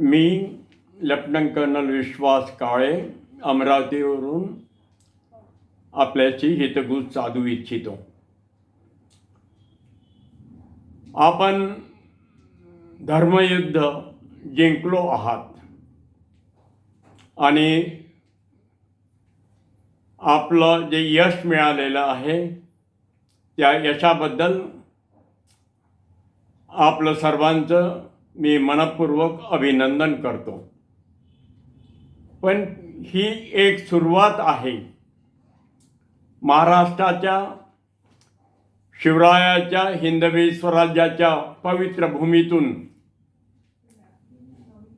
मी lieutenant colonel विश्वास काळे अमरावतीवरून आपल्याशी हितगुज साधू इच्छितो. आपण धर्मयुद्ध जिंकलो आहात आणि आपलं जे यश मिळालेलं आहे त्या यशाबद्दल आपलं सर्वांचं मी मनपूर्वक अभिनंदन करतो. पण ही एक सुरुवात आहे. महाराष्ट्राच्या शिवरायाच्या हिंदवी स्वराज्याच्या पवित्र भूमीतून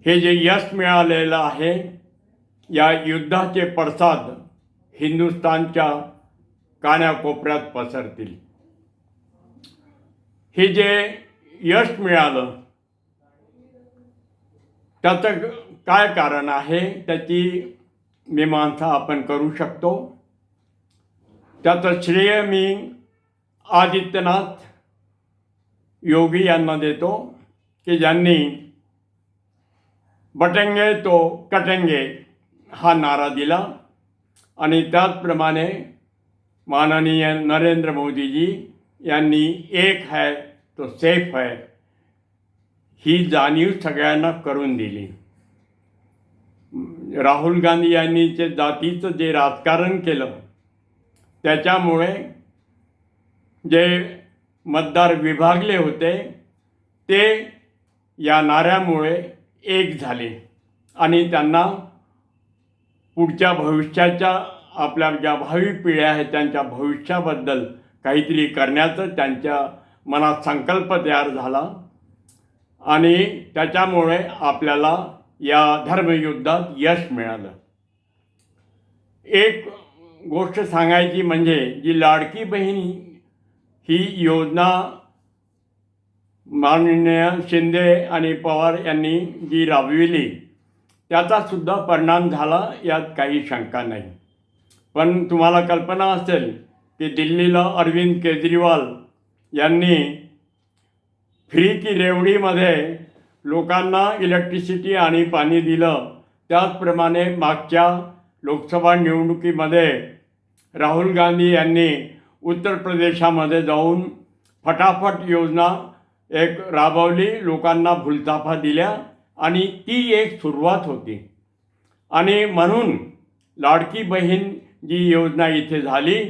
हे जे यश मिळालेलं आहे या युद्धाचे पडसाद हिंदुस्थानच्या कान्याकोपऱ्यात पसरतील. हे जे यश मिळालं त्याचं काय कारण आहे त्याची मीमांसा आपण करू शकतो. त्याचं श्रेय मी आदित्यनाथ योगी यांना देतो की ज्यांनी बटंगे तो कटेंगे हा नारा दिला. आणि त्याचप्रमाणे माननीय नरेंद्र मोदीजी यांनी एक है तो सेफ है. ही जाणीव सगळ्यांना करून दिली. राहुल गांधी यांनी जे जातीचं जे राजकारण केलं त्याच्यामुळे जे मतदार विभागले होते ते या नाऱ्यामुळे एक झाले आणि त्यांना पुढच्या भविष्याच्या आपल्या ज्या भावी पिढ्या आहेत त्यांच्या भविष्याबद्दल काहीतरी करण्याचं त्यांच्या मनात संकल्प तयार झाला. आणि त्याच्यामुळे आपल्याला या धर्मयुद्धात यश मिळालं. एक गोष्ट सांगायची म्हणजे जी लाडकी बहीण ही योजना माननीय शिंदे आणि पवार यांनी जी राबविली त्याचा सुद्धा परिणाम झाला यात काही शंका नाही. पण तुम्हाला कल्पना असेल की दिल्लीला अरविंद केजरीवाल यांनी फ्री की रेवडीमध्ये लोकांना इलेक्ट्रिसिटी आणि पाणी दिलं. त्याचप्रमाणे मागच्या लोकसभा निवडणुकीमध्ये राहुल गांधी यांनी उत्तर प्रदेशामध्ये जाऊन फटाफट योजना एक राबवली. लोकांना भुलताफा दिल्या आणि ती एक सुरुवात होती. आणि म्हणून लाडकी बहीण जी योजना इथे झाली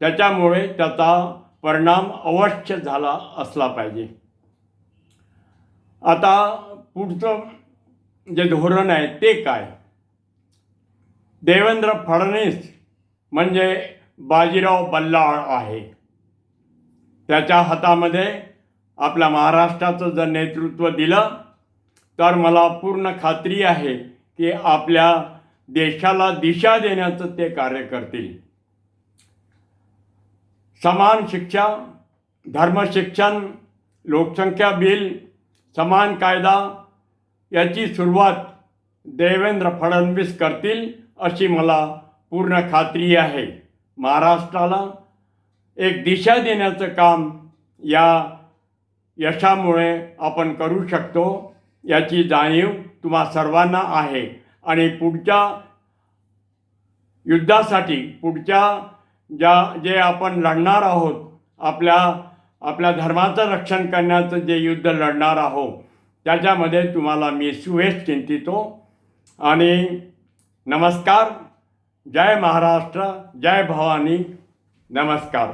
त्याच्यामुळे त्याचा परिणाम अवश्य झाला असला पाहिजे. आता पुढचं जे धोरण आहे ते काय? देवेंद्र फडणवीस म्हणजे बाजीराव बल्लाळ आहे. त्याच्या हातामध्ये आपल्या महाराष्ट्राचं जर नेतृत्व दिलं तर मला पूर्ण खात्री आहे की आपल्या देशाला दिशा देण्याचं ते कार्य करतील. समान शिक्षा धर्मशिक्षण लोकसंख्या बिल समान कायदा याची सुरुवात देवेंद्र फडणवीस करतील अशी मला पूर्ण खात्री आहे. महाराष्ट्राला एक दिशा देण्याचं काम या यशामुळे आपण करू शकतो याची जाणीव तुम्हा सर्वांना आहे. आणि पुढच्या युद्धासाठी पुढच्या ज्या जे आपण लढणार आहोत आपल्या आपल्या धर्माचं रक्षण करण्याचं जे युद्ध लढणार आहो त्याच्यामध्ये तुम्हाला मी सुवेश चिंतितो. आणि नमस्कार. जय महाराष्ट्र. जय भवानी. नमस्कार.